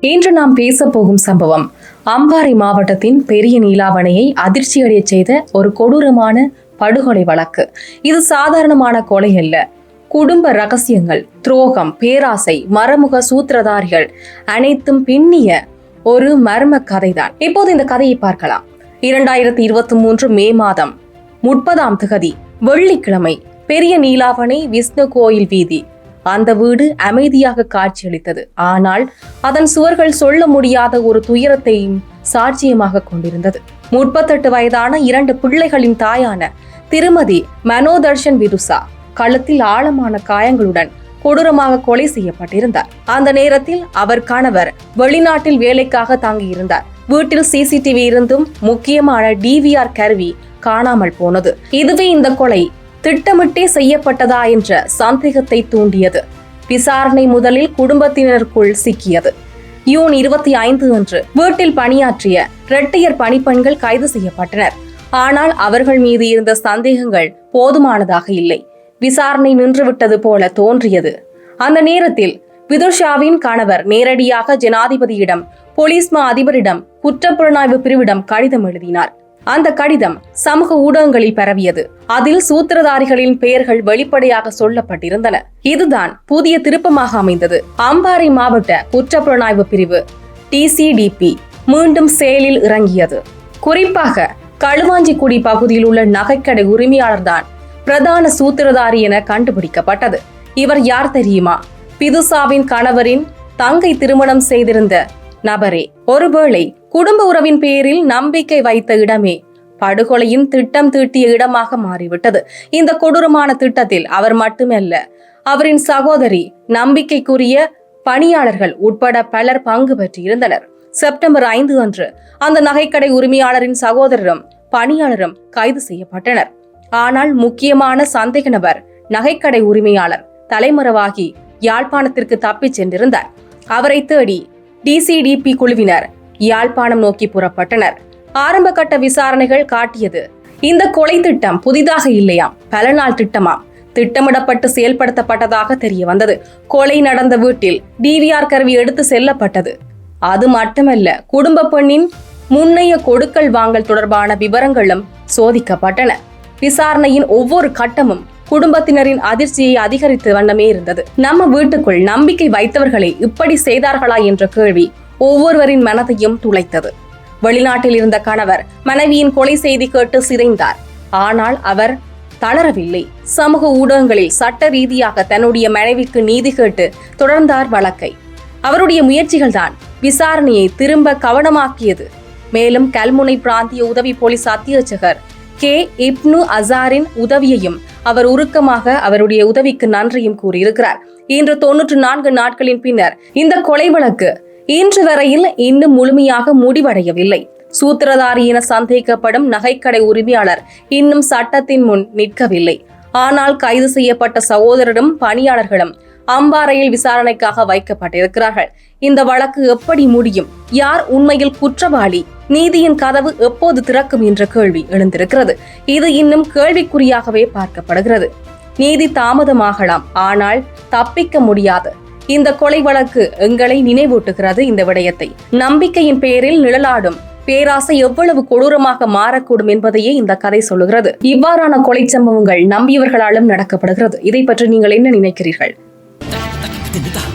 இன்று நாம் பேசப்போகும் போகும் சம்பவம். அம்பாறை மாவட்டத்தின் பெரிய நீலாவணையை அதிர்ச்சியடையச் செய்த ஒரு கொடூரமான படுகொலை வழக்கு. இது சாதாரணமான கொலை அல்ல. குடும்ப ரகசியங்கள் துரோகம் பேராசை மரமுக சூத்திரதாரிகள் அனைத்தும் பின்னிய ஒரு மர்ம கதைதான். இப்போது இந்த கதையை பார்க்கலாம். இரண்டாயிரத்தி இருபத்தி மூன்று மே மாதம் முப்பதாம் திகதி வெள்ளிக்கிழமை பெரிய நீலாவணை விஷ்ணு கோயில் வீதி. அந்த வீடு அமைதியாக காட்சியளித்தது. ஆனால் அதன் சுவர்கள் சொல்ல முடியாத ஒரு துயரத்தையும் சாட்சியமாக கொண்டிருந்தது. முப்பத்தெட்டு வயதான இரண்டு பிள்ளைகளின் தாயான திருமதி மனோதர்ஷன் விருசா கழுத்தில் ஆழமான காயங்களுடன் கொடூரமாக கொலை செய்யப்பட்டிருந்தார். அந்த நேரத்தில் அவர் கணவர் வெளிநாட்டில் வேலைக்காக தங்கியிருந்தார். வீட்டில் சிசிடிவி இருந்தும் முக்கியமான டிவிஆர் கருவி காணாமல் போனது. இதுவே இந்த கொலை. திட்டமிட்டே செய்யப்பட்டதா என்ற சந்தேகத்தை தூண்டியது. விசாரணை முதலில் குடும்பத்தினருக்குள் சிக்கியது. யூன் இருபத்தி ஐந்து அன்று வீட்டில் பணியாற்றிய இரட்டையர் பணிப்பெண்கள் கைது செய்யப்பட்டனர். ஆனால் அவர்கள் மீது இருந்த சந்தேகங்கள் போதுமானதாக இல்லை. விசாரணை நின்றுவிட்டது போல தோன்றியது. அந்த நேரத்தில் விதுஷாவின் கணவர் நேரடியாக ஜனாதிபதியிடம் போலீஸ் மா அதிபரிடம் குற்றப்புலனாய்வு பிரிவிடம் கடிதம் எழுதினார். அந்த கடிதம் சமூக ஊடகங்களில் பரவியது. அதில் சூத்திரதாரிகளின் பெயர்கள் வெளிப்படையாக சொல்லப்பட்டிருந்தன. இதுதான் புதிய திருப்பமாக அமைந்தது. அம்பாறை மாவட்ட குற்றப்புலனாய்வு பிரிவு டிசிடிபி மீண்டும் செயலில் இறங்கியது. குறிப்பாக களுவாஞ்சிக்குடி பகுதியில் உள்ள நகைக்கடை உரிமையாளர்தான் பிரதான சூத்திரதாரி என கண்டுபிடிக்கப்பட்டது. இவர் யார் தெரியுமா? பிதுசாவின் கணவரின் தங்கை திருமணம் செய்திருந்த நபரே ஒருவேளை குடும்ப உறவின் பேரில் நம்பிக்கை வைத்த இடமே. படுகொலையின் திட்டம் தீட்டிய இடமாக மாறிவிட்டது. இந்த கொடூரமான திட்டத்தில் அவர் மட்டுமல்ல அவரின் சகோதரி நம்பிக்கைக்குரிய பணியாளர்கள் உட்பட பலர் பங்கு பெற்றிருந்தனர். செப்டம்பர் ஐந்து அன்று அந்த நகைக்கடை உரிமையாளரின் சகோதரரும் பணியாளரும் கைது செய்யப்பட்டனர். ஆனால் முக்கியமான சந்தேக நபர் நகைக்கடை உரிமையாளர் தலைமறைவாகி யாழ்ப்பாணத்திற்கு தப்பிச் சென்றிருந்தார். அவரை தேடி டிசிடிபி குழுவினர் யாழ்ப்பாணம் நோக்கி புறப்பட்டனர். ஆரம்ப கட்ட விசாரணைகள் காட்டியது இந்த கொலை திட்டம் புதிதாக இல்லையாம் பல நாள் திட்டமாம். திட்டமிடப்பட்டு செயல்படுத்தப்பட்டதாக தெரிய வந்தது. கொலை நடந்த வீட்டில் டிவிஆர் கருவி எடுத்து செல்லப்பட்டது. அது மட்டுமல்ல குடும்ப பெண்ணின் முன்னைய கொடுக்கல் வாங்கல் தொடர்பான விவரங்களும் சோதிக்கப்பட்டன. விசாரணையின் ஒவ்வொரு கட்டமும் குடும்பத்தினரின் அதிர்ச்சியை அதிகரித்து வண்ணமே இருந்தது. நம்ம வீட்டுக்குள் நம்பிக்கை வைத்தவர்களை இப்படி செய்தார்களா என்ற கேள்வி ஒவ்வொருவரின் மனதையும் துளைத்தது. வெளிநாட்டில் இருந்த கணவர் மனைவியின் கொலை செய்தி கேட்டு சிதைந்தார். ஆனால் அவர் தளரவில்லை. சமூக ஊடகங்களில் சட்ட ரீதியாக தன்னுடைய மனைவிக்கு நீதி கேட்டு தொடர்ந்தார் வழக்கை. அவருடைய முயற்சிகள்தான் விசாரணையை திரும்ப கவனமாக்கியது. மேலும் கல்முனை பிராந்திய உதவி போலீஸ் அத்தியட்சகர் கே இப்னு அசாரின் உதவியையும் அவர் உருக்கமாக அவருடைய உதவிக்கு நன்றியும் கூறியிருக்கிறார். இன்று தொன்னூற்று நான்கு நாட்களின் பின்னர் இந்த கொலை வழக்கு இன்று வரையில் இன்னும் முழுமையாக முடிவடையவில்லை. சூத்திரதாரி என சந்தேகிக்கப்படும் நகைக்கடை உரிமையாளர் இன்னும் சட்டத்தின் முன் நிற்கவில்லை. ஆனால் கைது செய்யப்பட்ட சகோதரரும் பணியாளர்களும் அம்பாறையில் விசாரணைக்காக வைக்கப்பட்டிருக்கிறார்கள். இந்த வழக்கு எப்படி முடியும்? யார் உண்மையில் குற்றவாளி? நீதியின் கதவு எப்போது திறக்கும் என்ற கேள்வி எழுந்திருக்கிறது. இது இன்னும் கேள்விக்குறியாகவே பார்க்கப்படுகிறது. நீதி தாமதமாகலாம் ஆனால் தப்பிக்க முடியாது. இந்த கொலை வழக்கு எங்களை நினைவூட்டுகிறது இந்த விடயத்தை. நம்பிக்கையின் பெயரில் நிழலாடும். பேராசை எவ்வளவு கொடூரமாக மாறக்கூடும் என்பதையே இந்த கதை சொல்லுகிறது. இவ்வாறான கொலை சம்பவங்கள் நம்பியவர்களாலும் நடக்கப்படுகிறது. இதை பற்றி நீங்கள் என்ன நினைக்கிறீர்கள்? did